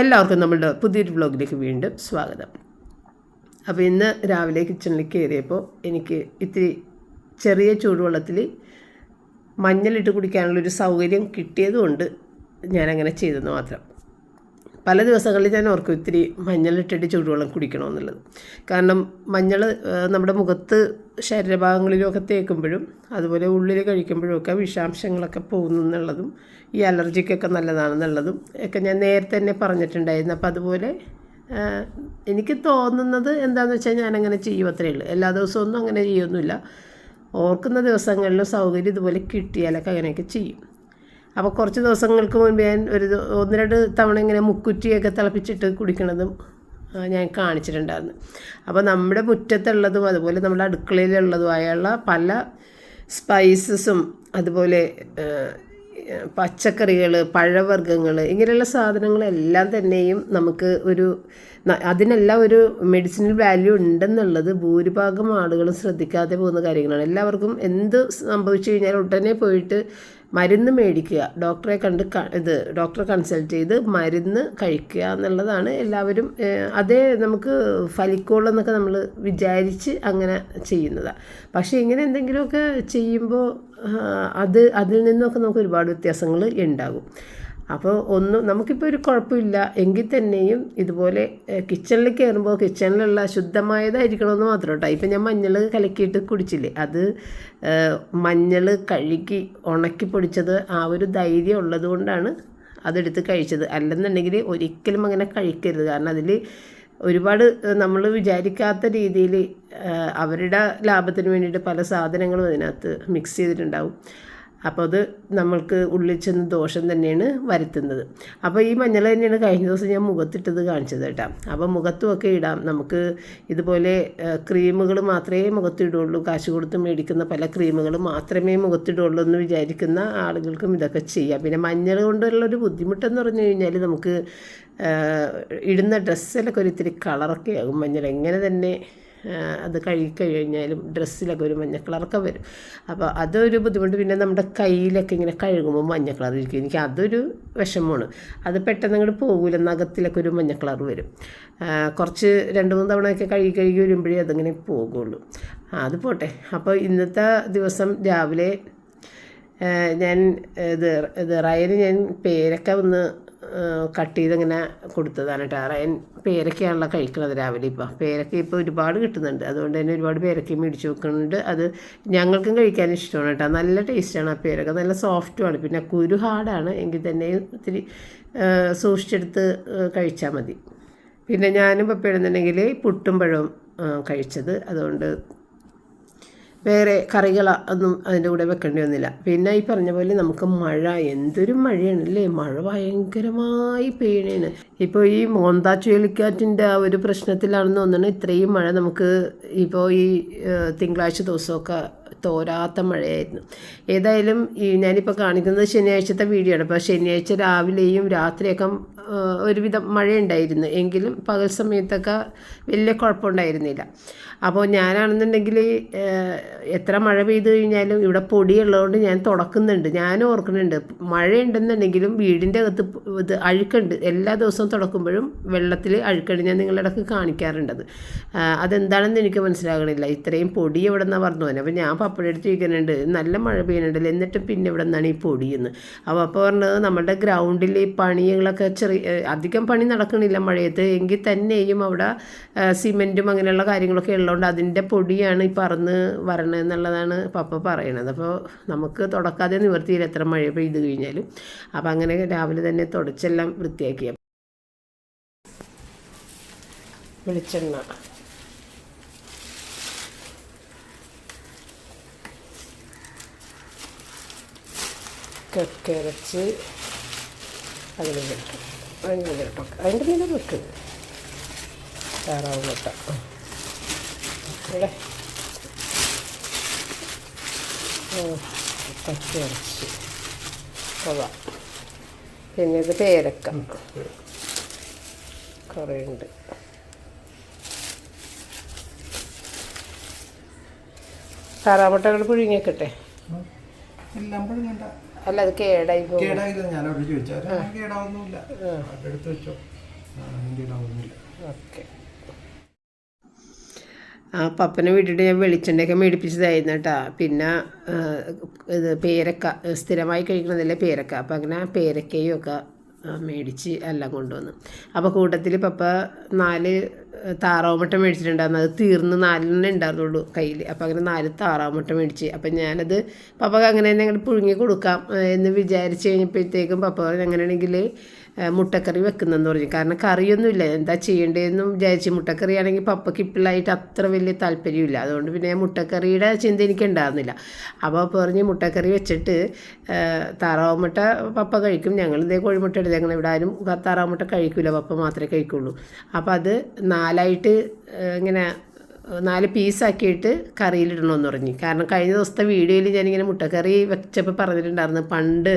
എല്ലാവർക്കും നമ്മളുടെ പുതിയൊരു വ്ളോഗിലേക്ക് വീണ്ടും സ്വാഗതം. അപ്പോൾ ഇന്ന് രാവിലെ കിച്ചണിലേക്ക് കയറിയപ്പോൾ എനിക്ക് ഇത്തിരി ചെറിയ ചൂടുവെള്ളത്തിൽ മഞ്ഞളിട്ട് കുടിക്കാനുള്ളൊരു സൗകര്യം കിട്ടിയതുകൊണ്ട് ഞാനങ്ങനെ ചെയ്തെന്ന് മാത്രം. പല ദിവസങ്ങളിൽ ഞാൻ ഓർക്കും ഇത്തിരി മഞ്ഞളിട്ടിട്ട് ചൂടുവെള്ളം കുടിക്കണമെന്നുള്ളത്. കാരണം മഞ്ഞൾ നമ്മുടെ മുഖത്ത് ശരീരഭാഗങ്ങളിലുമൊക്കെ തേക്കുമ്പോഴും അതുപോലെ ഉള്ളിൽ കഴിക്കുമ്പോഴും ഒക്കെ വിഷാംശങ്ങളൊക്കെ പോകുന്നു എന്നുള്ളതും ഈ അലർജിക്കൊക്കെ നല്ലതാണെന്നുള്ളതും ഒക്കെ ഞാൻ നേരത്തെ തന്നെ പറഞ്ഞിട്ടുണ്ടായിരുന്നു. അപ്പോൾ അതുപോലെ എനിക്ക് തോന്നുന്നത് എന്താണെന്ന് വെച്ചാൽ ഞാനങ്ങനെ ചെയ്യും അത്രയേ ഉള്ളൂ. എല്ലാ ദിവസവും അങ്ങനെ ചെയ്യൊന്നുമില്ല ഓർക്കുന്ന ദിവസങ്ങളിലും സൗകര്യം ഇതുപോലെ കിട്ടിയാലൊക്കെ അങ്ങനെയൊക്കെ ചെയ്യും. അപ്പോൾ കുറച്ച് ദിവസങ്ങൾക്ക് മുൻപ് ഞാൻ ഒരു ഒന്ന് രണ്ട് തവണ ഇങ്ങനെ മുക്കുറ്റിയൊക്കെ തിളപ്പിച്ചിട്ട് കുടിക്കണതും ഞാൻ കാണിച്ചിട്ടുണ്ടായിരുന്നു. അപ്പോൾ നമ്മുടെ മുറ്റത്തുള്ളതും അതുപോലെ നമ്മുടെ അടുക്കളയിലുള്ളതുമായുള്ള പല സ്പൈസസും അതുപോലെ പച്ചക്കറികൾ പഴവർഗങ്ങൾ ഇങ്ങനെയുള്ള സാധനങ്ങളെല്ലാം തന്നെയും നമുക്ക് ഒരു അതിനെല്ലാം ഒരു മെഡിസിനൽ വാല്യൂ ഉണ്ടെന്നുള്ളത് ഭൂരിഭാഗം ആളുകളും ശ്രദ്ധിക്കാതെ പോകുന്ന കാര്യങ്ങളാണ്. എല്ലാവർക്കും എന്ത് സംഭവിച്ചു കഴിഞ്ഞാൽ ഉടനെ പോയിട്ട് മരുന്ന് മേടിക്കുക. ഡോക്ടറെ കണ്ട് ഇത് ഡോക്ടറെ കൺസൾട്ട് ചെയ്ത് മരുന്ന് കഴിക്കുക എന്നുള്ളതാണ് എല്ലാവരും അതേ നമുക്ക് ഫലിക്കുള്ളെന്നൊക്കെ നമ്മൾ വിചാരിച്ച് അങ്ങനെ ചെയ്യുന്നതാണ് പക്ഷേ ഇങ്ങനെ എന്തെങ്കിലുമൊക്കെ ചെയ്യുമ്പോൾ അത് അതിൽ നിന്നൊക്കെ നമുക്ക് ഒരുപാട് വ്യത്യാസങ്ങൾ ഉണ്ടാകും. അപ്പോൾ ഒന്നും നമുക്കിപ്പോൾ ഒരു കുഴപ്പമില്ല. എങ്കിൽ തന്നെയും ഇതുപോലെ കിച്ചണിൽ കയറുമ്പോൾ കിച്ചണിലുള്ള ശുദ്ധമായതായിരിക്കണമെന്ന് മാത്രം കേട്ടോ ഇപ്പം ഞാൻ മഞ്ഞൾ കലക്കിയിട്ട് കുടിച്ചില്ലേ? അത് മഞ്ഞൾ കഴുകി ഉണക്കി പൊടിച്ചത് ആ ഒരു ധൈര്യം ഉള്ളത് കൊണ്ടാണ് അതെടുത്ത് കഴിച്ചത്. അല്ലെന്നുണ്ടെങ്കിൽ ഒരിക്കലും അങ്ങനെ കഴിക്കരുത്. കാരണം അതിൽ ഒരുപാട് നമ്മൾ വിചാരിക്കാത്ത രീതിയിൽ അവരുടെ ലാഭത്തിന് വേണ്ടിയിട്ട് പല സാധനങ്ങളും അതിനകത്ത് മിക്സ് ചെയ്തിട്ടുണ്ടാവും. അപ്പോൾ അത് നമ്മൾക്ക് ഉള്ളിൽ ചെന്ന് ദോഷം തന്നെയാണ് വരുത്തുന്നത്. അപ്പോൾ ഈ മഞ്ഞൾ തന്നെയാണ് കഴിഞ്ഞ ദിവസം ഞാൻ മുഖത്തിട്ടത് കാണിച്ചത് കേട്ടോ. അപ്പോൾ മുഖത്തുമൊക്കെ ഇടാം. നമുക്ക് ഇതുപോലെ ക്രീമുകൾ മാത്രമേ മുഖത്തിടുള്ളൂ കാശ് കൊടുത്ത് മേടിക്കുന്ന പല ക്രീമുകൾ മാത്രമേ മുഖത്തിടുള്ളൂ എന്ന് വിചാരിക്കുന്ന ആളുകൾക്കും ഇതൊക്കെ ചെയ്യാം. പിന്നെ മഞ്ഞൾ കൊണ്ടുള്ളൊരു ബുദ്ധിമുട്ടെന്ന് പറഞ്ഞു കഴിഞ്ഞാൽ നമുക്ക് ഇടുന്ന ഡ്രസ്സിലൊക്കെ ഒരു ഇത്തിരി കളറൊക്കെ ആകും മഞ്ഞൾ. എങ്ങനെ തന്നെ അത് കഴുകി കഴിഞ്ഞാലും ഡ്രസ്സിലൊക്കെ ഒരു മഞ്ഞ കളറൊക്കെ വരും. അപ്പോൾ അതൊരു ബുദ്ധിമുട്ട്. പിന്നെ നമ്മുടെ കയ്യിലൊക്കെ ഇങ്ങനെ കഴുകുമ്പോൾ മഞ്ഞ കളർ ഇരിക്കും. എനിക്ക് അതൊരു വിഷമമാണ്. അത് പെട്ടെന്ന് അങ്ങോട്ട് പോകില്ല നഖത്തിലൊക്കെ ഒരു മഞ്ഞ കളർ വരും. കുറച്ച് രണ്ട് മൂന്ന് തവണയൊക്കെ കഴുകി കഴുകി വരുമ്പോഴേ അതങ്ങനെ പോകുള്ളൂ. അത് പോട്ടെ. അപ്പോൾ ഇന്നത്തെ ദിവസം രാവിലെ ഞാൻ ഇത് ഇത് റയന് ഞാൻ പേരൊക്കെ ഒന്ന് കട്ട് ചെയ്തിങ്ങനെ കൊടുത്തതാണ് കേട്ടോ. റയൻ പേരക്കയാണല്ലോ കഴിക്കുന്നത് രാവിലെ ഇപ്പോൾ പേരക്ക ഇപ്പോൾ ഒരുപാട് കിട്ടുന്നുണ്ട്. അതുകൊണ്ട് തന്നെ ഒരുപാട് പേരക്കയും മേടിച്ച് വെക്കുന്നുണ്ട്. അത് ഞങ്ങൾക്കും കഴിക്കാൻ ഇഷ്ടമാണ് കേട്ടോ. നല്ല ടേസ്റ്റാണ് ആ പേരക്ക. നല്ല സോഫ്റ്റുമാണ്. പിന്നെ കുരു ഹാർഡാണ് എങ്കിൽ തന്നെ ഒത്തിരി സൂക്ഷിച്ചെടുത്ത് കഴിച്ചാൽ മതി. പിന്നെ ഞാനും പപ്പയിടുന്നുണ്ടെങ്കിൽ പുട്ടും പഴവും കഴിച്ചത്. അതുകൊണ്ട് വേറെ കറികൾ ഒന്നും അതിന്റെ കൂടെ വെക്കേണ്ടി വന്നില്ല. പിന്നെ ഈ പറഞ്ഞ പോലെ നമുക്ക് മഴ എന്തൊരു മഴയാണ് അല്ലേ മഴ ഭയങ്കരമായി പെയ്യണേണ്. ഇപ്പോൾ ഈ മോന്താ ചുഴലിക്കാറ്റിന്റെ ആ ഒരു പ്രശ്നത്തിലാണെന്ന് തോന്നുന്നു ഇത്രയും മഴ നമുക്ക് ഇപ്പോൾ ഈ തിങ്കളാഴ്ച ദിവസമൊക്കെ തോരാത്ത മഴയായിരുന്നു. ഏതായാലും ഈ ഞാനിപ്പോൾ കാണിക്കുന്നത് ശനിയാഴ്ചത്തെ വീഡിയോ ആണ്. അപ്പോൾ ശനിയാഴ്ച രാവിലെയും രാത്രിയൊക്കെ ഒരുവിധം മഴയുണ്ടായിരുന്നു. എങ്കിലും പകൽ സമയത്തൊക്കെ വലിയ കുഴപ്പമുണ്ടായിരുന്നില്ല. അപ്പോൾ ഞാനാണെന്നുണ്ടെങ്കിൽ എത്ര മഴ പെയ്തു കഴിഞ്ഞാലും ഇവിടെ പൊടിയുള്ളതുകൊണ്ട് ഞാൻ തുടക്കുന്നുണ്ട്. ഞാൻ ഓർക്കുന്നുണ്ട്. മഴയുണ്ടെന്നുണ്ടെങ്കിലും വീടിന്റെ അകത്ത് ഇത് അഴുക്കുണ്ട്. എല്ലാ ദിവസവും തുടക്കുമ്പോഴും വെള്ളത്തിൽ അഴുക്കുണ്ട് ഞാൻ നിങ്ങളിടക്ക് കാണിക്കാറുണ്ടത്. അതെന്താണെന്ന് എനിക്ക് മനസ്സിലാകണില്ല. ഇത്രയും പൊടി ഇവിടെ നിന്നാണ് പറഞ്ഞു പോകുന്നത് അപ്പോൾ ഞാൻ പപ്പടം എടുത്ത് ചോദിക്കുന്നുണ്ട് നല്ല മഴ പെയ്യുന്നുണ്ടല്ലോ? എന്നിട്ടും പിന്നെ ഇവിടെ നിന്നാണ് ഈ പൊടിയെന്ന്? അപ്പോൾ അപ്പോൾ പറഞ്ഞത് നമ്മുടെ ഗ്രൗണ്ടിൽ ഈ പണികളൊക്കെ ചെറിയ അധികം പണി നടക്കണില്ല മഴയത്ത്. എങ്കിൽ തന്നെയും അവിടെ സിമെന്റും അങ്ങനെയുള്ള കാര്യങ്ങളൊക്കെ ഉള്ളതുകൊണ്ട് അതിന്റെ പൊടിയാണ് ഈ പറന്ന് വരണമെന്നുള്ളതാണ് പപ്പ പറയണത്. അപ്പോൾ നമുക്ക് തുടക്കാതെ നിവർത്തിയില്ല എത്ര മഴ പെയ്ത് കഴിഞ്ഞാലും. അപ്പോൾ അങ്ങനെ രാവിലെ തന്നെ തുടച്ചെല്ലാം വൃത്തിയാക്കിയ വെളിച്ചെണ്ണ. കക്കരച്ച് അതിൽ കേട്ടോ അതിന്റെ മീതെ വെക്ക്. താറാവ് മുട്ട ഇവിടെ കക്കരച്ച് കൊള്ളാം പിന്നെ ഇത് പേരക്ക കുറേ ഉണ്ട് താറാമുട്ടകൾ പുഴുങ്ങിക്കട്ടെ അല്ല അത് കേടായി പോകും കേടായത് ഞാൻ അവിടെ ചോദിച്ചു അവർ അങ്ങനെ കേടാവൊന്നുമില്ല അവിടെ എടുത്ത് വെച്ചോ അതിന്റെ ഇതാവുന്നില്ല ഓക്കെ ആ പപ്പനെ വിട്ടിട്ട് ഞാൻ വെളിച്ചെണ്ണയൊക്കെ മേടിപ്പിച്ചതായിരുന്നു കേട്ടോ. പിന്നെ ഇത് പേരക്ക സ്ഥിരമായി കഴിക്കണതല്ലേ പേരക്ക. അപ്പം അങ്ങനെ പേരക്കയും ഒക്കെ മേടിച്ച് എല്ലാം കൊണ്ടുവന്നു. അപ്പോൾ കൂട്ടത്തിൽ പപ്പ നാല് താറാവ് മുട്ട മേടിച്ചിട്ടുണ്ടായിരുന്നു. അത് തീർന്ന് നാലെണ്ണേ ഉണ്ടായിരുന്നുള്ളൂ കയ്യിൽ അപ്പോൾ അങ്ങനെ നാല് താറാവ് മുട്ട മേടിച്ച്. അപ്പം ഞാനത് പപ്പക്ക് അങ്ങനെ തന്നെ അങ്ങോട്ട് പുഴുങ്ങി കൊടുക്കാം എന്ന് വിചാരിച്ച് കഴിഞ്ഞപ്പോഴത്തേക്കും പപ്പ അങ്ങനെയാണെങ്കിൽ മുട്ടക്കറി വെക്കുന്നതെന്ന് പറഞ്ഞു. കാരണം കറിയൊന്നുമില്ല. എന്താ ചെയ്യേണ്ടതെന്നും വിചാരിച്ച് മുട്ടക്കറി ആണെങ്കിൽ പപ്പയ്ക്ക് ഇപ്പിളായിട്ട് അത്ര വലിയ താല്പര്യമില്ല. അതുകൊണ്ട് പിന്നെ മുട്ടക്കറിയുടെ ചിന്ത എനിക്ക് ഉണ്ടാകുന്നില്ല അപ്പോൾ പറഞ്ഞ് മുട്ടക്കറി വെച്ചിട്ട് താറാവ് മുട്ട പപ്പ കഴിക്കും. ഞങ്ങൾ ഇതേ കോഴിമുട്ട എടുത്തേക്കണം ഇവിടെ ആരും താറാവ് മുട്ട കഴിക്കില്ല പപ്പ മാത്രമേ കഴിക്കുള്ളൂ. അപ്പോൾ അത് നാലായിട്ട് ഇങ്ങനെ നാല് പീസാക്കിയിട്ട് കറിയിലിടണമെന്ന് പറഞ്ഞു. കാരണം കഴിഞ്ഞ ദിവസത്തെ വീഡിയോയിൽ ഞാനിങ്ങനെ മുട്ടക്കറി വെച്ചപ്പോൾ പറഞ്ഞിട്ടുണ്ടായിരുന്നു. പണ്ട്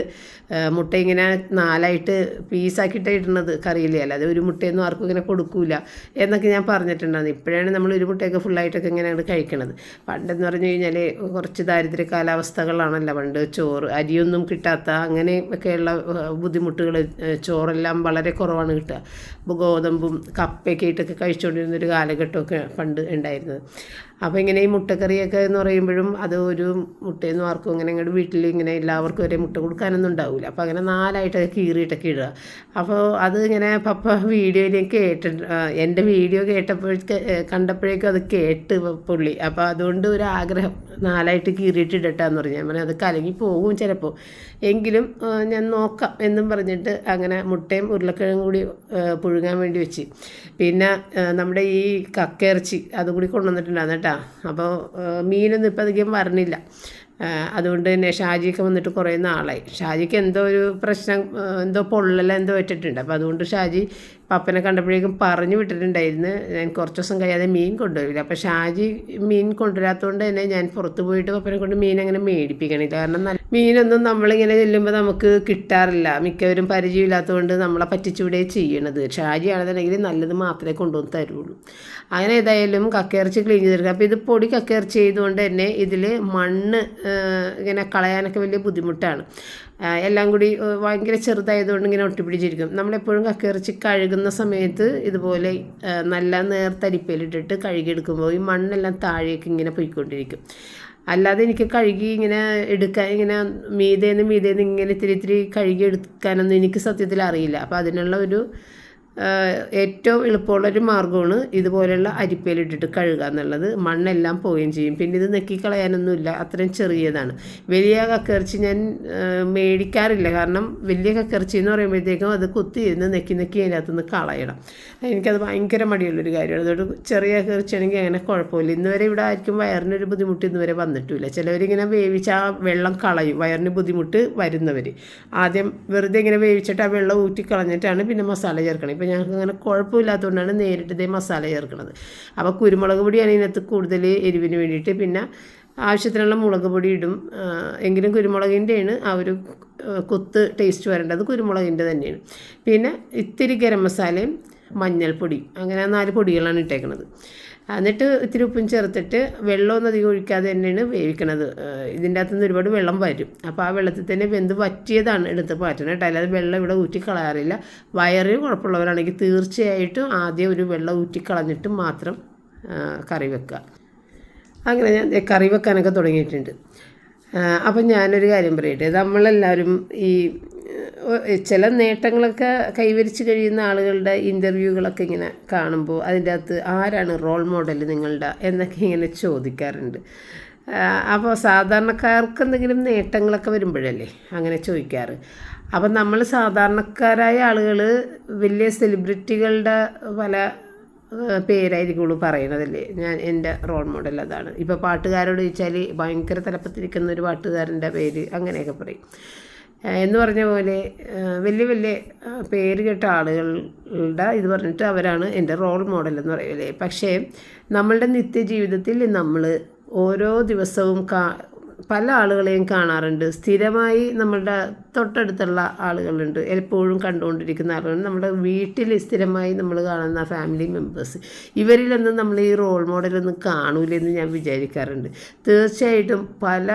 മുട്ട ഇങ്ങനെ നാലായിട്ട് പീസാക്കിയിട്ട് ഇടുന്നത് കറിയിൽ അല്ലാതെ ഒരു മുട്ടയൊന്നും ആർക്കും ഇങ്ങനെ കൊടുക്കൂല എന്നൊക്കെ ഞാൻ പറഞ്ഞിട്ടുണ്ടായിരുന്നു. ഇപ്പോഴാണ് നമ്മൾ ഒരു മുട്ടയൊക്കെ ഫുള്ളായിട്ടൊക്കെ ഇങ്ങനെ അങ്ങോട്ട് കഴിക്കണത്. പണ്ടെന്ന് പറഞ്ഞു കഴിഞ്ഞാൽ കുറച്ച് ദാരിദ്ര്യ കാലാവസ്ഥകളാണല്ലോ. പണ്ട് ചോറ് അരിയൊന്നും കിട്ടാത്ത അങ്ങനെ ഒക്കെയുള്ള ബുദ്ധിമുട്ടുകൾ ചോറെല്ലാം വളരെ കുറവാണ് കിട്ടുക. ഇപ്പോൾ ഗോതമ്പും കപ്പയൊക്കെ ആയിട്ടൊക്കെ കഴിച്ചുകൊണ്ടിരുന്നൊരു കാലഘട്ടമൊക്കെ പണ്ട് ഉണ്ടായിരുന്നത്. അപ്പോൾ ഇങ്ങനെ ഈ മുട്ടക്കറിയൊക്കെ എന്ന് പറയുമ്പോഴും അത് ഒരു മുട്ടയൊന്നും ആർക്കും ഇങ്ങനെ ഇങ്ങോട്ട് വീട്ടിൽ ഇങ്ങനെ എല്ലാവർക്കും ഒരേ മുട്ട കൊടുക്കാനൊന്നും ഉണ്ടാവില്ല അപ്പോൾ അങ്ങനെ നാലായിട്ടൊക്കെ കീറിയിട്ടൊക്കെ ഇടുക. അപ്പോൾ അത് ഇങ്ങനെ പപ്പ വീഡിയോയിൽ കേട്ട് എന്റെ വീഡിയോ കേട്ടപ്പോഴേക്ക് കണ്ടപ്പോഴേക്കും അത് കേട്ട് പുള്ളി. അപ്പോൾ അതുകൊണ്ട് ഒരു ആഗ്രഹം നാലായിട്ട് കീറിയിട്ട് ഇടട്ടാന്ന് പറഞ്ഞു. ഞാൻ അത് കലങ്ങി പോകും ചിലപ്പോൾ എങ്കിലും ഞാൻ നോക്കാം എന്നും പറഞ്ഞിട്ട് അങ്ങനെ മുട്ടയും ഉരുളക്കിഴങ്ങും കൂടി പുഴുങ്ങാൻ വേണ്ടി വെച്ച്. പിന്നെ നമ്മുടെ ഈ കക്കയിറച്ചി അതും കൂടി കൊണ്ടുവന്നിട്ടുണ്ടായിരുന്നു കേട്ടോ. അപ്പോൾ മീനൊന്നും ഇപ്പം അധികം വരണില്ല. അതുകൊണ്ട് തന്നെ ഷാജിയൊക്കെ വന്നിട്ട് കുറേ നാളായി. ഷാജിക്ക് എന്തോ ഒരു പ്രശ്നം എന്തോ പൊള്ളല എന്തോ ഇട്ടിട്ടുണ്ട് അപ്പോൾ അതുകൊണ്ട് ഷാജി പപ്പനെ കണ്ടപ്പോഴേക്കും പറഞ്ഞു വിട്ടിട്ടുണ്ടായിരുന്നു ഞാൻ കുറച്ച് ദിവസം കഴിയാതെ മീൻ കൊണ്ടുവരില്ല. അപ്പോൾ ഷാജി മീൻ കൊണ്ടുവരാത്തതുകൊണ്ട് തന്നെ ഞാൻ പുറത്ത് പോയിട്ട് പപ്പനെ കൊണ്ട് മീൻ അങ്ങനെ മേടിപ്പിക്കണില്ല. കാരണം മീനൊന്നും നമ്മളിങ്ങനെ ചെല്ലുമ്പോൾ നമുക്ക് കിട്ടാറില്ല. മിക്കവരും പരിചയമില്ലാത്തതുകൊണ്ട് നമ്മളെ പറ്റിച്ചൂടെ ചെയ്യണത്. ഷാജിയാണെന്നുണ്ടെങ്കിൽ നല്ലത് മാത്രമേ കൊണ്ടുവന്ന് തരുള്ളൂ. അങ്ങനെ ഏതായാലും കക്കയിറച്ചി ക്ലീൻ ചെയ്തെടുക്കുക. അപ്പോൾ ഇത് പൊടി കക്കയിറച്ചി ചെയ്തുകൊണ്ട് തന്നെ ഇതിൽ മണ്ണ് ഇങ്ങനെ കളയാനൊക്കെ വലിയ ബുദ്ധിമുട്ടാണ്. എല്ലാം കൂടി ഭയങ്കര ചെറുതായതുകൊണ്ട് ഇങ്ങനെ ഒട്ടിപ്പിടിച്ചിരിക്കും. നമ്മളെപ്പോഴും കക്കയിറച്ചി കഴുകുന്ന സമയത്ത് ഇതുപോലെ നല്ല നേർത്തരിപ്പയിലിട്ടിട്ട് കഴുകിയെടുക്കുമ്പോൾ ഈ മണ്ണെല്ലാം താഴേക്ക് ഇങ്ങനെ പോയിക്കൊണ്ടിരിക്കും. അല്ലാതെ എനിക്ക് കഴുകി ഇങ്ങനെ എടുക്കാൻ ഇങ്ങനെ മീതേന്ന് മീതേന്ന് ഇങ്ങനെ ഇത്തിരി ഇത്തിരി കഴുകി എടുക്കാനൊന്നും എനിക്ക് സത്യത്തിൽ അറിയില്ല. അപ്പോൾ അതിനുള്ള ഒരു ഏറ്റവും എളുപ്പമുള്ളൊരു മാർഗമാണ് ഇതുപോലെയുള്ള അരിപ്പയിലിട്ടിട്ട് കഴുകുക എന്നുള്ളത്. മണ്ണെല്ലാം പോവുകയും ചെയ്യും. പിന്നെ ഇത് നെക്കിക്കളയാനൊന്നുമില്ല. അത്രയും ചെറിയതാണ്. വലിയ കക്കിറച്ചി ഞാൻ മേടിക്കാറില്ല. കാരണം വലിയ കക്കിറച്ചി എന്ന് പറയുമ്പോഴത്തേക്കും അത് കുത്തിയിരുന്ന് നെക്കി നെക്കി അതിനകത്ത് നിന്ന് കളയണം. എനിക്കത് ഭയങ്കര മടിയുള്ളൊരു കാര്യമാണ്. അതുകൊണ്ട് ചെറിയ കക്കിറച്ചിയാണെങ്കിൽ അങ്ങനെ കുഴപ്പമില്ല. ഇന്ന് വരെ ഇവിടെ ആയിരിക്കും വയറിനൊരു ബുദ്ധിമുട്ട് ഇന്ന് വരെ വന്നിട്ടില്ല ചിലവരിങ്ങനെ വേവിച്ച് ആ വെള്ളം കളയും. വയറിന് ബുദ്ധിമുട്ട് വരുന്നവർ ആദ്യം വെറുതെ ഇങ്ങനെ വേവിച്ചിട്ട് ആ വെള്ളം ഊറ്റി കളഞ്ഞിട്ടാണ് പിന്നെ മസാല ചേർക്കണം. ഇപ്പം ഞങ്ങൾക്ക് അങ്ങനെ കുഴപ്പമില്ലാത്തതുകൊണ്ടാണ് നേരിട്ട് ഇതേ മസാല ചേർക്കുന്നത്. അപ്പോൾ കുരുമുളക് പൊടിയാണ് ഇതിനകത്ത് കൂടുതൽ എരിവിന് വേണ്ടിയിട്ട്. പിന്നെ ആവശ്യത്തിനുള്ള മുളക് പൊടി ഇടും. എങ്കിലും കുരുമുളകിന്റെയാണ് ആ ഒരു കൊത്ത് ടേസ്റ്റ് വരേണ്ടത് കുരുമുളകിന്റെ തന്നെയാണ്. പിന്നെ ഇത്തിരി ഗരം മസാലയും മഞ്ഞൾപ്പൊടി അങ്ങനെ നാല് പൊടികളാണ് ഇട്ടേക്കുന്നത് എന്നിട്ട് ഇത്തിരി ഉപ്പും ചേർത്തിട്ട് വെള്ളമൊന്നും അധികം ഒഴിക്കാതെ തന്നെയാണ് വേവിക്കണത്. ഇതിന്റെ അകത്തുനിന്ന് ഒരുപാട് വെള്ളം വരും. അപ്പോൾ ആ വെള്ളത്തിൽ തന്നെ വെന്ത് വറ്റിയതാണ് എടുത്ത് പാറ്റണം കേട്ടോ. അല്ലാതെ വെള്ളം ഇവിടെ ഊറ്റിക്കളയാറില്ല വയറ് കുഴപ്പമുള്ളവരാണെങ്കിൽ തീർച്ചയായിട്ടും ആദ്യം ഒരു വെള്ളം ഊറ്റിക്കളഞ്ഞിട്ട് മാത്രം കറി വെക്കുക. അങ്ങനെ ഞാൻ കറി വെക്കാനൊക്കെ തുടങ്ങിയിട്ടുണ്ട്. അപ്പം ഞാനൊരു കാര്യം പറയട്ടെ. നമ്മളെല്ലാവരും ഈ ചില നേട്ടങ്ങളൊക്കെ കൈവരിച്ചു കഴിയുന്ന ആളുകളുടെ ഇന്റർവ്യൂകളൊക്കെ ഇങ്ങനെ കാണുമ്പോൾ അതിന്റെ അകത്ത് ആരാണ് റോൾ മോഡൽ നിങ്ങളുടെ എന്നൊക്കെ ഇങ്ങനെ ചോദിക്കാറുണ്ട്. അപ്പോൾ സാധാരണക്കാർക്ക് എന്തെങ്കിലും നേട്ടങ്ങളൊക്കെ വരുമ്പോഴല്ലേ അങ്ങനെ ചോദിക്കാറ്. അപ്പം നമ്മൾ സാധാരണക്കാരായ ആളുകൾ വലിയ സെലിബ്രിറ്റികളുടെ പല പേരായിരിക്കുള്ളൂ പറയണതല്ലേ. ഞാൻ എന്റെ റോൾ മോഡൽ അതാണ്. ഇപ്പോൾ പാട്ടുകാരോട് ചോദിച്ചാൽ ഭയങ്കര തലപ്പത്തിരിക്കുന്ന ഒരു പാട്ടുകാരന്റെ പേര് അങ്ങനെയൊക്കെ പറയും. എന്ന് പറഞ്ഞ പോലെ വലിയ വലിയ പേര് കേട്ട ആളുകളുടെ ഇത് പറഞ്ഞിട്ട് അവരാണ് എന്റെ റോൾ മോഡൽ എന്ന് പറയുന്നത്. പക്ഷേ നമ്മളുടെ നിത്യജീവിതത്തിൽ നമ്മൾ ഓരോ ദിവസവും കാ പല ആളുകളെയും കാണാറുണ്ട്. സ്ഥിരമായി നമ്മളുടെ തൊട്ടടുത്തുള്ള ആളുകളുണ്ട്. എപ്പോഴും കണ്ടുകൊണ്ടിരിക്കുന്ന ആളുകളുണ്ട് നമ്മുടെ വീട്ടിൽ സ്ഥിരമായി നമ്മൾ കാണുന്ന ഫാമിലി മെമ്പേഴ്സ് ഇവരിലൊന്നും നമ്മൾ ഈ റോൾ മോഡലൊന്നും കാണൂലെന്ന് ഞാൻ വിചാരിക്കാറുണ്ട്. തീർച്ചയായിട്ടും പല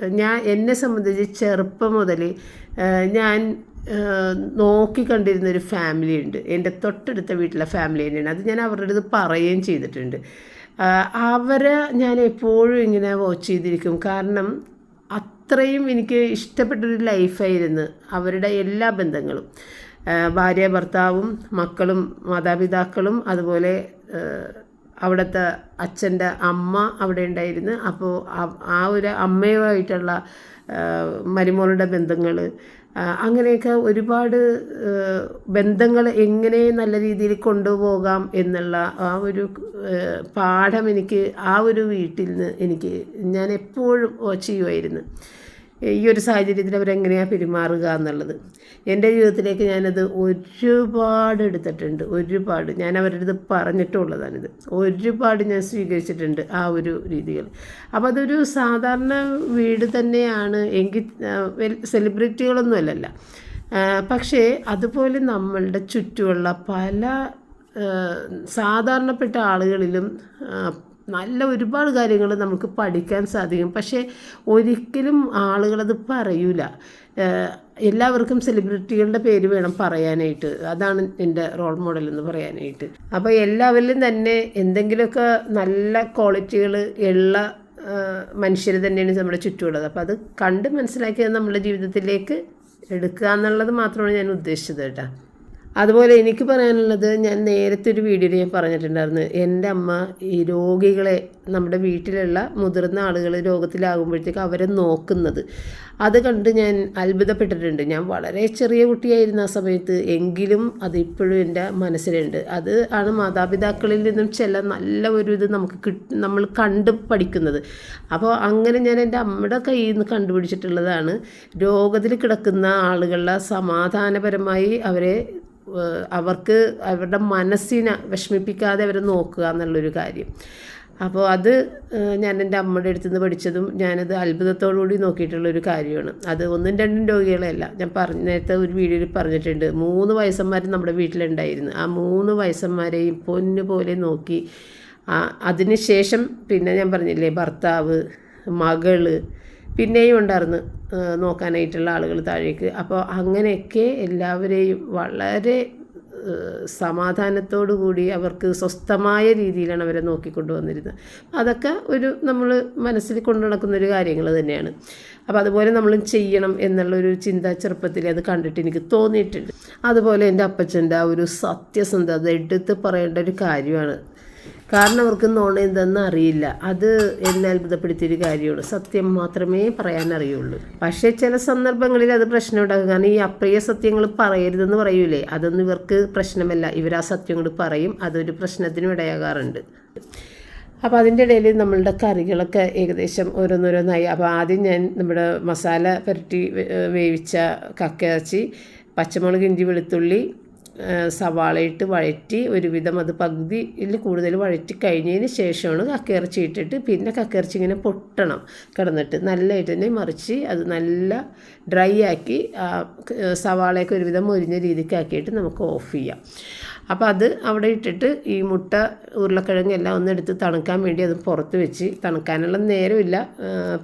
ഞാൻ എന്നെ സംബന്ധിച്ച് ചെറുപ്പം മുതൽ ഞാൻ നോക്കി കണ്ടിരുന്ന ഒരു ഫാമിലി ഉണ്ട്. എന്റെ തൊട്ടടുത്ത വീട്ടിലെ ഫാമിലി തന്നെയാണ്. അത് ഞാൻ അവരുടെ അടുത്ത് പറയുകയും ചെയ്തിട്ടുണ്ട്. അവരെ ഞാൻ എപ്പോഴും ഇങ്ങനെ വാച്ച് ചെയ്തിരിക്കും. കാരണം അത്രയും എനിക്ക് ഇഷ്ടപ്പെട്ടൊരു ലൈഫായിരുന്നു അവരുടെ എല്ലാ ബന്ധങ്ങളും. ഭാര്യ ഭർത്താവും മക്കളും മാതാപിതാക്കളും അതുപോലെ അവിടുത്തെ അച്ഛന്റെ അമ്മ അവിടെ ഉണ്ടായിരുന്നു. അപ്പോൾ ആ- ഒരു അമ്മയുമായിട്ടുള്ള മരുമോളുടെ ബന്ധങ്ങൾ അങ്ങനെയൊക്കെ ഒരുപാട് ബന്ധങ്ങൾ എങ്ങനെ നല്ല രീതിയിൽ കൊണ്ടുപോകാം എന്നുള്ള ആ ഒരു പാഠം എനിക്ക് ആ ഒരു വീട്ടിൽ നിന്ന് എനിക്ക് ഞാൻ എപ്പോഴും ചെയ്യുമായിരുന്നു. ഈ ഒരു സാഹചര്യത്തിൽ അവരെങ്ങനെയാണ് പെരുമാറുക എന്നുള്ളത്. എന്റെ ജീവിതത്തിലേക്ക് ഞാനത് ഒരുപാട് എടുത്തിട്ടുണ്ട്. ഒരുപാട്. ഞാൻ അവരുടെ അടുത്ത് പറഞ്ഞിട്ടുള്ളതാണിത്. ഒരുപാട് ഞാൻ സ്വീകരിച്ചിട്ടുണ്ട് ആ ഒരു രീതികൾ. അപ്പോൾ അതൊരു സാധാരണ വീട് തന്നെയാണ്. എങ്കിൽ സെലിബ്രിറ്റികളൊന്നും അല്ലല്ല. പക്ഷേ അതുപോലെ നമ്മളുടെ ചുറ്റുമുള്ള പല സാധാരണപ്പെട്ട ആളുകളിലും നല്ല ഒരുപാട് കാര്യങ്ങൾ നമുക്ക് പഠിക്കാൻ സാധിക്കും. പക്ഷേ ഒരിക്കലും ആളുകളത് പറയൂല. എല്ലാവർക്കും സെലിബ്രിറ്റികളുടെ പേര് വേണം പറയാനായിട്ട്. അതാണ് എന്റെ റോൾ മോഡൽ എന്ന് പറയാനായിട്ട്. അപ്പോൾ എല്ലാവരിലും തന്നെ എന്തെങ്കിലുമൊക്കെ നല്ല ക്വാളിറ്റികൾ ഉള്ള മനുഷ്യർ തന്നെയാണ് നമ്മുടെ ചുറ്റുമുള്ളത്. അപ്പോൾ അത് കണ്ട് മനസ്സിലാക്കിയത് നമ്മുടെ ജീവിതത്തിലേക്ക് എടുക്കുക എന്നുള്ളത് മാത്രമാണ് ഞാൻ ഉദ്ദേശിച്ചത് കേട്ടോ. അതുപോലെ എനിക്ക് പറയാനുള്ളത് ഞാൻ നേരത്തെ ഒരു വീഡിയോയിൽ ഞാൻ പറഞ്ഞിട്ടുണ്ടായിരുന്നു. എന്റെ അമ്മ ഈ രോഗികളെ നമ്മുടെ വീട്ടിലുള്ള മുതിർന്ന ആളുകൾ രോഗത്തിലാകുമ്പോഴത്തേക്ക് അവരെ നോക്കുന്നത്. അത് കണ്ട് ഞാൻ അത്ഭുതപ്പെട്ടിട്ടുണ്ട്. ഞാൻ വളരെ ചെറിയ കുട്ടിയായിരുന്നു ആ സമയത്ത്. എങ്കിലും അതിപ്പോഴും എന്റെ മനസ്സിലുണ്ട്. അത് ആണ് മാതാപിതാക്കളിൽ നിന്നും ചില നല്ല ഒരു ഇത് നമുക്ക് കിട്ട് നമ്മൾ കണ്ട് പഠിക്കുന്നത്. അപ്പോൾ അങ്ങനെ ഞാൻ എന്റെ അമ്മയുടെ കയ്യിൽ നിന്ന് കണ്ടുപിടിച്ചിട്ടുള്ളതാണ്. രോഗത്തിൽ കിടക്കുന്ന ആളുകളുടെ സമാധാനപരമായി അവരെ അവർക്ക് അവരുടെ മനസ്സിനെ വിഷമിപ്പിക്കാതെ അവരെ നോക്കുക എന്നുള്ളൊരു കാര്യം. അപ്പോൾ അത് ഞാൻ എന്റെ അമ്മയുടെ അടുത്ത് നിന്ന് പഠിച്ചതും ഞാനത് അത്ഭുതത്തോടു കൂടി നോക്കിയിട്ടുള്ളൊരു കാര്യമാണ്. അത് ഒന്നും രണ്ടും രോഗികളല്ല ഞാൻ പറഞ്ഞ നേരത്തെ ഒരു വീഡിയോയിൽ പറഞ്ഞിട്ടുണ്ട്. മൂന്ന് വയസ്സന്മാർ നമ്മുടെ വീട്ടിലുണ്ടായിരുന്നു. ആ മൂന്ന് വയസ്സന്മാരെയും പൊന്നു പോലെ നോക്കി ആ അതിന് ശേഷം പിന്നെ ഞാൻ പറഞ്ഞില്ലേ ഭർത്താവ് മകൾ പിന്നെയും ഉണ്ടായിരുന്നു നോക്കാനായിട്ടുള്ള ആളുകൾ താഴേക്ക്. അപ്പോൾ അങ്ങനെയൊക്കെ എല്ലാവരെയും വളരെ സമാധാനത്തോടു കൂടി അവർക്ക് സ്വസ്ഥമായ രീതിയിലാണ് അവരെ നോക്കിക്കൊണ്ടുവന്നിരുന്നത് അതൊക്കെ ഒരു നമ്മൾ മനസ്സിൽ കൊണ്ടു നടക്കുന്നൊരു കാര്യങ്ങൾ തന്നെയാണ്. അപ്പോൾ അതുപോലെ നമ്മളും ചെയ്യണം എന്നുള്ളൊരു ചിന്ത ചെറുപ്പത്തിൽ അത് കണ്ടിട്ട് എനിക്ക് തോന്നിയിട്ടുണ്ട്. അതുപോലെ എന്റെ അപ്പച്ചന്റെ ആ ഒരു സത്യസന്ധത എടുത്ത് പറയേണ്ട ഒരു കാര്യമാണ്. കാരണം അവർക്ക് നോണ എന്തെന്ന് അറിയില്ല. അത് എന്നെ അത്ഭുതപ്പെടുത്തിയൊരു കാര്യമാണ്. സത്യം മാത്രമേ പറയാൻ അറിയുള്ളൂ. പക്ഷേ ചില സന്ദർഭങ്ങളിൽ അത് പ്രശ്നം ഉണ്ടാകും കാരണം ഈ അപ്രിയ സത്യങ്ങൾ പറയരുതെന്ന് പറയൂലേ? അതൊന്നും ഇവർക്ക് പ്രശ്നമല്ല. ഇവർ ആ സത്യങ്ങൾ പറയും. അതൊരു പ്രശ്നത്തിനും ഇടയാകാറുണ്ട്. അപ്പോൾ അതിന്റെ ഇടയിൽ നമ്മളുടെ കറികളൊക്കെ ഏകദേശം ഓരോന്നോരോന്നായി. അപ്പോൾ ആദ്യം ഞാൻ നമ്മുടെ മസാല പുരട്ടി വേവിച്ച കക്കയിറച്ചി പച്ചമുളക് ഇഞ്ചി വെളുത്തുള്ളി ആ, സവാളയിട്ട് വഴറ്റി ഒരുവിധം അത് പകുതിയിൽ കൂടുതൽ വഴറ്റി കഴിഞ്ഞതിന് ശേഷമാണ് കക്കയിറച്ചി ഇട്ടിട്ട് പിന്നെ കക്കയിറച്ചി ഇങ്ങനെ പൊട്ടണം കിടന്നിട്ട്. നല്ലതായിട്ട് തന്നെ മറിച്ച് അത് നല്ല ഡ്രൈ ആക്കി സവാളയൊക്കെ ഒരുവിധം മൊരിഞ്ഞ രീതിക്കാക്കിയിട്ട് നമുക്ക് ഓഫ് ചെയ്യാം. അപ്പോൾ അത് അവിടെ ഇട്ടിട്ട് ഈ മുട്ട ഉരുളക്കിഴങ്ങ് എല്ലാം ഒന്ന് എടുത്ത് തണുക്കാൻ വേണ്ടി അത് പുറത്ത് വെച്ച് തണുക്കാനുള്ള നേരമില്ല.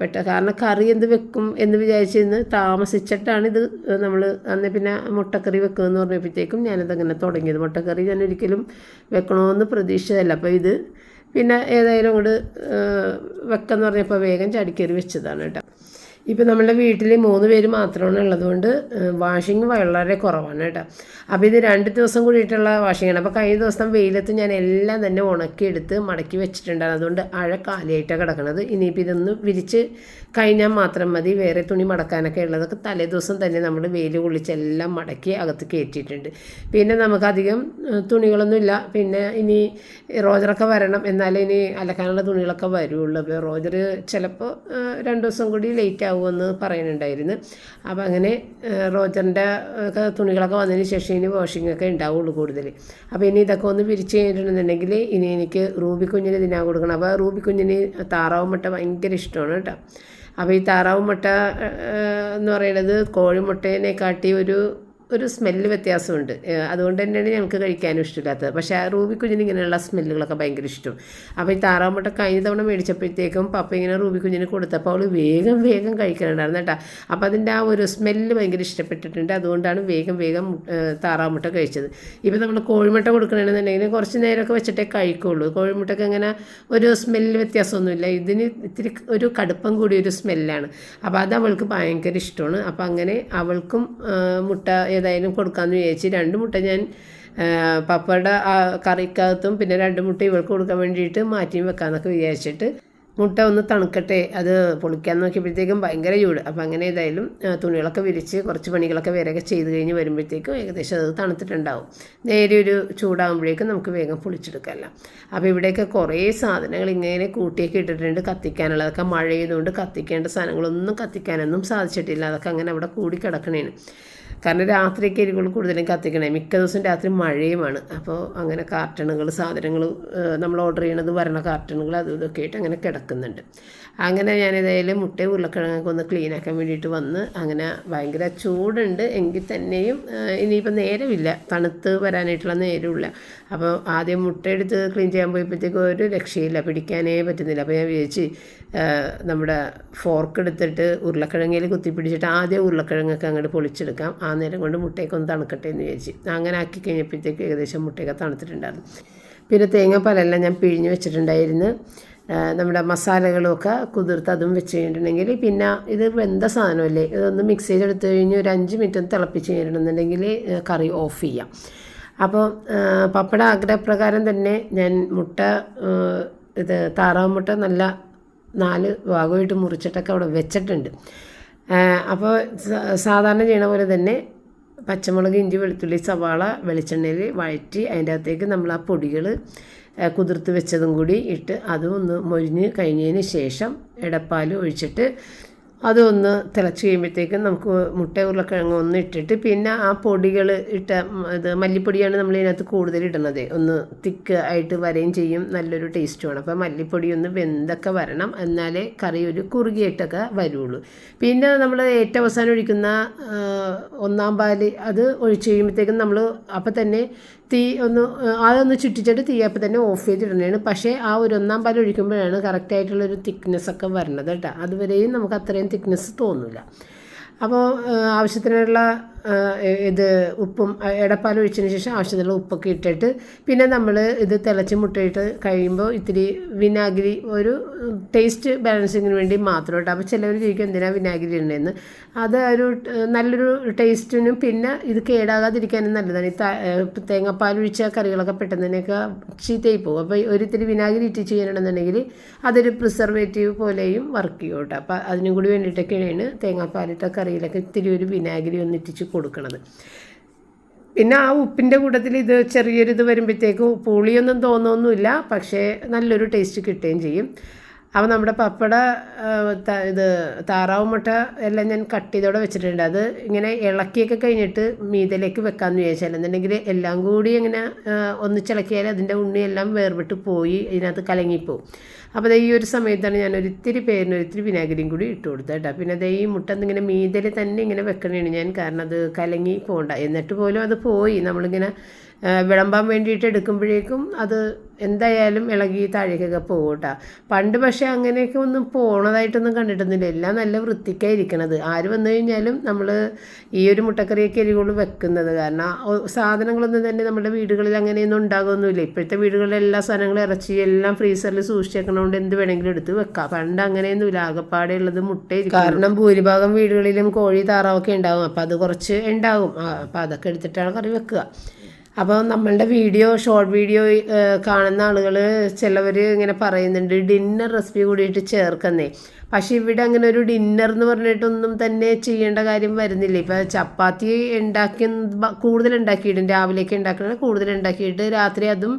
പെട്ട കാരണം കറി എന്ത് വെക്കും എന്ന് വിചാരിച്ചിരുന്ന് താമസിച്ചിട്ടാണ് ഇത് നമ്മൾ അന്ന് പിന്നെ മുട്ടക്കറി വെക്കുമെന്ന് പറഞ്ഞപ്പോഴത്തേക്കും ഞാനതങ്ങനെ തുടങ്ങിയത്. മുട്ടക്കറി ഞാൻ ഒരിക്കലും വെക്കണമെന്ന് പ്രതീക്ഷിച്ചതല്ല. അപ്പോൾ ഇത് പിന്നെ ഏതായാലും അങ്ങോട്ട് വെക്കാന്ന് പറഞ്ഞപ്പോൾ വേഗം ചടിക്കറി വെച്ചതാണ് കേട്ടോ. ഇപ്പം നമ്മുടെ വീട്ടിൽ മൂന്ന് പേര് മാത്രമാണ് ഉള്ളതുകൊണ്ട് വാഷിങ് വളരെ കുറവാണ് കേട്ടോ. അപ്പോൾ ഇത് രണ്ട് ദിവസം കൂടിയിട്ടുള്ള വാഷിങ്ങാണ് അപ്പോൾ കഴിഞ്ഞ ദിവസം വെയിലത്ത് ഞാൻ എല്ലാം തന്നെ ഉണക്കിയെടുത്ത് മടക്കി വെച്ചിട്ടുണ്ടായിരുന്നു. അതുകൊണ്ട് അഴ കാലിയായിട്ടാണ് കിടക്കുന്നത് ഇനിയിപ്പോൾ ഇതൊന്ന് വിരിച്ച് കഴിഞ്ഞാൽ മാത്രം മതി. വേറെ തുണി മടക്കാനൊക്കെ ഉള്ളതൊക്കെ തലേ ദിവസം തന്നെ നമ്മൾ വെയിൽ കുളിച്ചെല്ലാം മടക്കി അകത്ത് കയറ്റിയിട്ടുണ്ട് പിന്നെ നമുക്കധികം തുണികളൊന്നുമില്ല പിന്നെ ഇനി റോജറൊക്കെ വരണം. എന്നാലേ ഇനി അലക്കാനുള്ള തുണികളൊക്കെ വരുള്ളൂ. അപ്പോൾ റോജർ ചിലപ്പോൾ രണ്ട് ദിവസം കൂടി ലേറ്റ് ആവുമെന്ന് പറയുന്നുണ്ടായിരുന്നു. അപ്പോൾ അങ്ങനെ റോജറിന്റെ തുണികളൊക്കെ വന്നതിന് ശേഷം ഇനി വാഷിംഗ് ഒക്കെ ഉണ്ടാവുള്ളൂ കൂടുതൽ. അപ്പോൾ ഇനി ഇതൊക്കെ ഒന്ന് വിരിച്ച് കഴിഞ്ഞിട്ടുണ്ടെന്നുണ്ടെങ്കിൽ ഇനി എനിക്ക് റൂബി കുഞ്ഞിന് തിന്നാൻ കൊടുക്കണം. അപ്പോൾ റൂബി കുഞ്ഞിന് താറാവ് മുട്ട ഭയങ്കര ഇഷ്ടമാണ് കേട്ടോ. അപ്പോൾ ഈ താറാവ് മുട്ട എന്ന് പറയുന്നത് കോഴിമുട്ടേനെ കാട്ടി ഒരു ഒരു സ്മെല്ല് വ്യത്യാസമുണ്ട്. അതുകൊണ്ട് തന്നെയാണ് ഞങ്ങൾക്ക് കഴിക്കാനും ഇഷ്ടമില്ലാത്തത്. പക്ഷേ ആ റൂബി കുഞ്ഞിന് ഇങ്ങനെയുള്ള സ്മെല്ലുകളൊക്കെ ഭയങ്കര ഇഷ്ടം. അപ്പോൾ ഈ താറാവ് മുട്ട കഴിഞ്ഞ തവണ മേടിച്ചപ്പോഴത്തേക്കും പപ്പ ഇങ്ങനെ റൂബി കുഞ്ഞിന് കൊടുത്തപ്പോൾ അവൾ വേഗം വേഗം കഴിക്കണുണ്ടായിരുന്നു കേട്ടോ. അപ്പോൾ അതിന്റെ ആ ഒരു സ്മെല്ല് ഭയങ്കര ഇഷ്ടപ്പെട്ടിട്ടുണ്ട്. അതുകൊണ്ടാണ് വേഗം വേഗം താറാമുട്ട കഴിച്ചത്. ഇപ്പോൾ നമ്മൾ കോഴിമുട്ട കൊടുക്കണമെന്നുണ്ടെങ്കിൽ കുറച്ച് നേരമൊക്കെ വെച്ചിട്ടേ കഴിക്കുള്ളൂ. കോഴിമുട്ടയ്ക്ക് അങ്ങനെ ഒരു സ്മെല്ല് വ്യത്യാസമൊന്നുമില്ല. ഇതിന് ഇത്തിരി ഒരു കടുപ്പം കൂടിയ ഒരു സ്മെല്ലാണ്. അപ്പോൾ അത് അവൾക്ക് ഭയങ്കര ഇഷ്ടമാണ്. അപ്പോൾ അങ്ങനെ അവൾക്കും മുട്ട ഏതായാലും കൊടുക്കാമെന്ന് വിചാരിച്ച് രണ്ട് മുട്ട ഞാൻ പപ്പയുടെ കറിക്കകത്തും പിന്നെ രണ്ട് മുട്ട ഇവൾക്ക് കൊടുക്കാൻ വേണ്ടിയിട്ട് മാറ്റി വെക്കാമെന്നൊക്കെ വിചാരിച്ചിട്ട് മുട്ട ഒന്ന് തണുക്കട്ടെ അത് പൊളിക്കാൻ നോക്കിയപ്പോഴത്തേക്കും ഭയങ്കര ചൂട്. അപ്പോൾ അങ്ങനെ ഏതായാലും തുണികളൊക്കെ വിരിച്ച് കുറച്ച് പണികളൊക്കെ വേറെയൊക്കെ ചെയ്ത് കഴിഞ്ഞ് വരുമ്പോഴത്തേക്കും ഏകദേശം അത് തണുത്തിട്ടുണ്ടാവും. നേരെ ഒരു ചൂടാകുമ്പോഴേക്കും നമുക്ക് വേഗം പൊളിച്ചെടുക്കാമല്ലോ. അപ്പോൾ ഇവിടെയൊക്കെ കുറേ സാധനങ്ങൾ ഇങ്ങനെ കൂട്ടിയൊക്കെ ഇട്ടിട്ടുണ്ട് കത്തിക്കാനുള്ളത് അതൊക്കെ മഴ ചെയ്തുകൊണ്ട് കത്തിക്കേണ്ട സാധനങ്ങളൊന്നും കത്തിക്കാനൊന്നും സാധിച്ചിട്ടില്ല. അതൊക്കെ അങ്ങനെ അവിടെ കൂടി കിടക്കണേന്. കാരണം രാത്രിയൊക്കെ എരിവുകൾ കൂടുതലും കത്തിക്കണേ. മിക്ക ദിവസം രാത്രി മഴയുമാണ്. അപ്പോൾ അങ്ങനെ കാർട്ടണുകൾ സാധനങ്ങൾ നമ്മൾ ഓർഡർ ചെയ്യണത് വരണ കാർട്ടണുകൾ അതും ഇതൊക്കെ ആയിട്ട് അങ്ങനെ കിടക്കുന്നുണ്ട്. അങ്ങനെ ഞാൻ ഏതായാലും മുട്ടയും ഉരുളക്കിഴങ്ങൊക്കെ ഒന്ന് ക്ലീൻ ആക്കാൻ വേണ്ടിയിട്ട് വന്ന് അങ്ങനെ ഭയങ്കര ചൂടുണ്ട്. എങ്കിൽ തന്നെയും ഇനിയിപ്പോൾ നേരമില്ല. തണുത്ത് വരാനായിട്ടുള്ള നേരമില്ല അപ്പോൾ ആദ്യം മുട്ട എടുത്ത് ക്ലീൻ ചെയ്യാൻ പോയപ്പോഴത്തേക്കും ഒരു രക്ഷയില്ല. പിടിക്കാനേ പറ്റുന്നില്ല. അപ്പോൾ ഞാൻ വിചാരിച്ച് നമ്മുടെ ഫോർക്ക് എടുത്തിട്ട് ഉരുളക്കിഴങ്ങിൽ കുത്തിപ്പിടിച്ചിട്ട് ആദ്യം ഉരുളക്കിഴങ്ങൊക്കെ അങ്ങോട്ട് പൊളിച്ചെടുക്കാം. നേരം കൊണ്ട് മുട്ടയൊക്കെ ഒന്ന് തണുക്കട്ടെ എന്ന് വിചാരിച്ച്. അങ്ങനെ ആക്കി കഴിഞ്ഞപ്പോഴത്തേക്ക് ഏകദേശം മുട്ടയൊക്കെ തണുത്തിട്ടുണ്ടായിരുന്നു. പിന്നെ തേങ്ങാപ്പാലെല്ലാം ഞാൻ പിഴിഞ്ഞ് വെച്ചിട്ടുണ്ടായിരുന്നു. നമ്മുടെ മസാലകളൊക്കെ കുതിർത്ത് അതും വെച്ച് കഴിഞ്ഞിട്ടുണ്ടെങ്കിൽ പിന്നെ ഇത് വെന്ത സാധനമല്ലേ? ഇതൊന്ന് മിക്സ് ചെയ്തെടുത്ത് കഴിഞ്ഞ് ഒരു അഞ്ച് മിനിറ്റ് ഒന്ന് തിളപ്പിച്ച് കഴിഞ്ഞിട്ടുണ്ടെങ്കിൽ കറി ഓഫ് ചെയ്യാം. അപ്പോൾ പപ്പട ആഗ്രഹപ്രകാരം തന്നെ ഞാൻ മുട്ട ഇത് താറാവ് മുട്ട നല്ല നാല് ഭാഗമായിട്ട് മുറിച്ചിട്ടൊക്കെ അവിടെ വെച്ചിട്ടുണ്ട്. അപ്പോൾ സാധാരണ ചെയ്യണ പോലെ തന്നെ പച്ചമുളക് ഇഞ്ചി വെളുത്തുള്ളി സവാള വെളിച്ചെണ്ണയിൽ വഴറ്റി അതിന്റെ അകത്തേക്ക് നമ്മൾ ആ പൊടികൾ കുതിർത്ത് വെച്ചതും കൂടി ഇട്ട് അതും ഒന്ന് മൊരിഞ്ഞ് കഴിഞ്ഞതിന് ശേഷം ഇടപ്പാൽ ഒഴിച്ചിട്ട് അതൊന്ന് തിളച്ച് കഴിയുമ്പോഴത്തേക്കും നമുക്ക് മുട്ട ഉരുളക്കിഴങ്ങ് ഒന്ന് ഇട്ടിട്ട് പിന്നെ ആ പൊടികൾ ഇട്ട ഇത് മല്ലിപ്പൊടിയാണ് നമ്മൾ ഇതിനകത്ത് കൂടുതൽ ഇടുന്നത്. ഒന്ന് തിക്ക് ആയിട്ട് വരെയും ചെയ്യും. നല്ലൊരു ടേസ്റ്റുമാണ് അപ്പോൾ മല്ലിപ്പൊടി ഒന്ന് വെന്തൊക്കെ വരണം. എന്നാലേ കറി ഒരു കുറുകിയിട്ടൊക്കെ വരുള്ളൂ. പിന്നെ നമ്മൾ ഏറ്റവും അവസാനം ഒഴിക്കുന്ന ഒന്നാം പാൽ അത് ഒഴിച്ച് കഴിയുമ്പോഴത്തേക്കും നമ്മൾ അപ്പം തന്നെ തീ ഒന്ന് അതൊന്ന് ചുറ്റിച്ചിട്ട് തീ അപ്പം തന്നെ ഓഫ് ചെയ്തിടണേണ് പക്ഷേ ആ ഒരു ഒന്നാം പാൽ ഒഴിക്കുമ്പോഴാണ് കറക്റ്റായിട്ടുള്ളൊരു തിക്നെസ് ഒക്കെ വരുന്നത് കേട്ടോ. അതുവരെയും നമുക്ക് അത്രയും തിക്നെസ് തോന്നില്ല അപ്പോൾ ആവശ്യത്തിനുള്ള ഇത് ഉപ്പും ഇടപ്പാൽ ഒഴിച്ചതിന് ശേഷം ആവശ്യത്തിനുള്ള ഉപ്പൊക്കെ ഇട്ടിട്ട് പിന്നെ നമ്മൾ ഇത് തിളച്ച് മുട്ടയിട്ട് കഴിയുമ്പോൾ ഇത്തിരി വിനാഗിരി ഒരു ടേസ്റ്റ് ബാലൻസിങ്ങിന് വേണ്ടി മാത്രം കേട്ടോ അപ്പോൾ ചിലവർ ചോദിക്കും എന്തിനാണ് വിനാഗിരി ഉണ്ടെന്ന് അത് ഒരു നല്ലൊരു ടേസ്റ്റിനും പിന്നെ ഇത് കേടാകാതിരിക്കാനും നല്ലതാണ്. ഈ തേങ്ങാപ്പാൽ ഒഴിച്ച കറികളൊക്കെ പെട്ടെന്ന് തന്നെയൊക്കെ ചീത്തയായി പോകും. അപ്പോൾ ഒരിത്തിരി വിനാഗിരി ഇട്ട് ചെയ്യണമെന്നുണ്ടെങ്കിൽ അതൊരു പ്രിസർവേറ്റീവ് പോലെയും വർക്ക് ചെയ്യും കേട്ടോ. അപ്പോൾ അതിനും കൂടി വേണ്ടിയിട്ടൊക്കെയാണ് തേങ്ങാപ്പാലിട്ട കറിയിലൊക്കെ ഇത്തിരി ഒരു വിനാഗിരി ഒന്ന് കൊടുക്കണത്. പിന്നെ ആ ഉപ്പിന്റെ കൂട്ടത്തിൽ ഇത് ചെറിയൊരിത് വരുമ്പോഴത്തേക്കും പുളിയൊന്നും തോന്നുന്നില്ല പക്ഷേ നല്ലൊരു ടേസ്റ്റ് കിട്ടുകയും ചെയ്യും. അപ്പോൾ നമ്മുടെ പപ്പട ഇത് താറാവ് മുട്ട എല്ലാം ഞാൻ കട്ട് ചെയ്തോടെ വെച്ചിട്ടുണ്ട്. അത് ഇങ്ങനെ ഇളക്കിയൊക്കെ കഴിഞ്ഞിട്ട് മീതിലേക്ക് വെക്കാമെന്ന് വിചാരിച്ചാൽ എന്നുണ്ടെങ്കിൽ എല്ലാം കൂടി ഇങ്ങനെ ഒന്നിച്ചിളക്കിയാൽ അതിന്റെ ഉണ്ണിയെല്ലാം വേർവിട്ട് പോയി ഇതിനകത്ത് കലങ്ങിപ്പോവും. അപ്പോൾ ദേ ഈ ഒരു സമയത്താണ് ഞാൻ ഒരിത്തിരി പേരിന് ഒരിത്തിരി വിനാഗിരിയും കൂടി ഇട്ട് കൊടുത്തത് കേട്ടോ. പിന്നെ ദേ ഈ മുട്ട ഇങ്ങനെ മീതയിൽ തന്നെ ഇങ്ങനെ വെക്കണേണ് ഞാൻ. കാരണം അത് കലങ്ങി പോകണ്ട എന്നിട്ട് പോലും അത് പോയി. നമ്മളിങ്ങനെ വിളമ്പാൻ വേണ്ടിയിട്ട് എടുക്കുമ്പോഴേക്കും അത് എന്തായാലും ഇളകി താഴേക്കൊക്കെ പോകും കേട്ടോ പണ്ട് പക്ഷേ അങ്ങനെയൊക്കെ ഒന്നും പോണതായിട്ടൊന്നും കണ്ടിട്ടൊന്നുമില്ല. എല്ലാം നല്ല വൃത്തിക്കായിരിക്കണത് ആര് വന്നു കഴിഞ്ഞാലും നമ്മൾ ഈ ഒരു മുട്ടക്കറിയൊക്കെ എരിവുള്ളൂ വെക്കുന്നത്. കാരണം സാധനങ്ങളൊന്നും തന്നെ നമ്മുടെ വീടുകളിൽ അങ്ങനെയൊന്നും ഉണ്ടാകുമൊന്നുമില്ല ഇപ്പോഴത്തെ വീടുകളിൽ എല്ലാ സാധനങ്ങളും ഇറച്ചി എല്ലാം ഫ്രീസറിൽ സൂക്ഷിച്ചേക്കണോണ്ട് എന്ത് വേണമെങ്കിലും എടുത്ത് വെക്കാം. പണ്ട് അങ്ങനെയൊന്നുമില്ല. ആകപ്പാടെ ഉള്ളത് മുട്ട കാരണം ഭൂരിഭാഗം വീടുകളിലും കോഴി താറാവൊക്കെ ഉണ്ടാകും അപ്പോൾ അത് കുറച്ച് ഉണ്ടാകും അപ്പോൾ അതൊക്കെ എടുത്തിട്ടാണ് കറി വെക്കുക. അപ്പോൾ നമ്മളുടെ വീഡിയോ ഷോർട്ട് വീഡിയോ കാണുന്ന ആളുകൾ ചിലവർ ഇങ്ങനെ പറയുന്നുണ്ട് ഡിന്നർ റെസിപ്പി കൂടിയിട്ട് ചേർക്കുന്നേ. പക്ഷേ ഇവിടെ അങ്ങനെ ഒരു ഡിന്നർ എന്ന് പറഞ്ഞിട്ടൊന്നും തന്നെ ചെയ്യേണ്ട കാര്യം വരുന്നില്ല. ഇപ്പോൾ ചപ്പാത്തി ഉണ്ടാക്കി കൂടുതൽ ഉണ്ടാക്കിയിടും രാവിലേക്ക് ഉണ്ടാക്കുന്നത് കൂടുതൽ ഉണ്ടാക്കിയിട്ട് രാത്രി അതും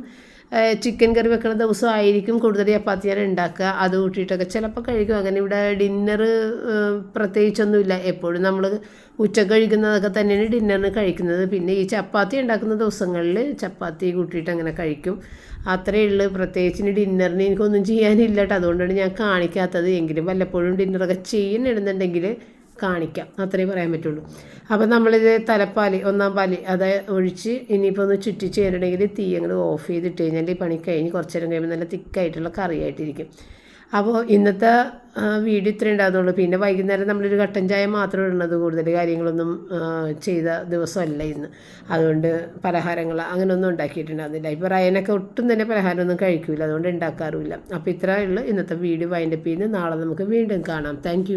ചിക്കൻ കറി വെക്കുന്ന ദിവസം ആയിരിക്കും കൂടുതൽ ചപ്പാത്തി ഞാൻ ഉണ്ടാക്കുക. അത് കൂട്ടിയിട്ടൊക്കെ ചിലപ്പോൾ കഴിക്കും. അങ്ങനെ ഇവിടെ ഡിന്നർ പ്രത്യേകിച്ചൊന്നുമില്ല. എപ്പോഴും നമ്മൾ ഉച്ചയ്ക്ക് കഴിക്കുന്നതൊക്കെ തന്നെയാണ് ഡിന്നറിന് കഴിക്കുന്നത്. പിന്നെ ഈ ചപ്പാത്തി ഉണ്ടാക്കുന്ന ദിവസങ്ങളിൽ ചപ്പാത്തി കൂട്ടിയിട്ട് അങ്ങനെ കഴിക്കും. അത്രയേ ഉള്ളൂ. പ്രത്യേകിച്ച് ഡിന്നറിന് എനിക്കൊന്നും ചെയ്യാനില്ല കേട്ടോ. അതുകൊണ്ടാണ് ഞാൻ കാണിക്കാത്തത്. എങ്കിലും വല്ലപ്പോഴും ഡിന്നറൊക്കെ ചെയ്യുന്നുണ്ടെന്നുണ്ടെങ്കിൽ കാണിക്കാം. അത്രേ പറയാൻ പറ്റുള്ളൂ. അപ്പം നമ്മളിത് തലപ്പാൽ ഒന്നാം പാൽ അത് ഒഴിച്ച് ഇനിയിപ്പോൾ ഒന്ന് ചുറ്റി ചേരണമെങ്കിൽ തീ അങ്ങോട്ട് ഓഫ് ചെയ്തിട്ട് കഴിഞ്ഞാൽ ഈ പണി കഴിഞ്ഞ് കുറച്ച് നേരം കഴിയുമ്പോൾ നല്ല തിക്കായിട്ടുള്ള കറിയായിട്ടിരിക്കും. അപ്പോൾ ഇന്നത്തെ വീഡിയോ ഇത്രേ ഉണ്ടാകുന്നുള്ളൂ. പിന്നെ വൈകുന്നേരം നമ്മളൊരു കട്ടൻ ചായ മാത്രം ഇടുന്നത് കൂടുതൽ കാര്യങ്ങളൊന്നും ചെയ്ത ദിവസമല്ല ഇന്ന്. അതുകൊണ്ട് പലഹാരങ്ങൾ അങ്ങനെയൊന്നും ഉണ്ടാക്കിയിട്ടുണ്ടാകുന്നില്ല ഇപ്പോൾ റയനൊക്കെ ഒട്ടും തന്നെ പലഹാരമൊന്നും കഴിക്കില്ല അതുകൊണ്ട് ഉണ്ടാക്കാറുമില്ല. അപ്പോൾ ഇത്രയേ ഉള്ളൂ. ഇന്നത്തെ വീഡിയോ വൈൻഡപ്പ് ചെയ്യുന്നത് നാളെ നമുക്ക് വീണ്ടും കാണാം. താങ്ക്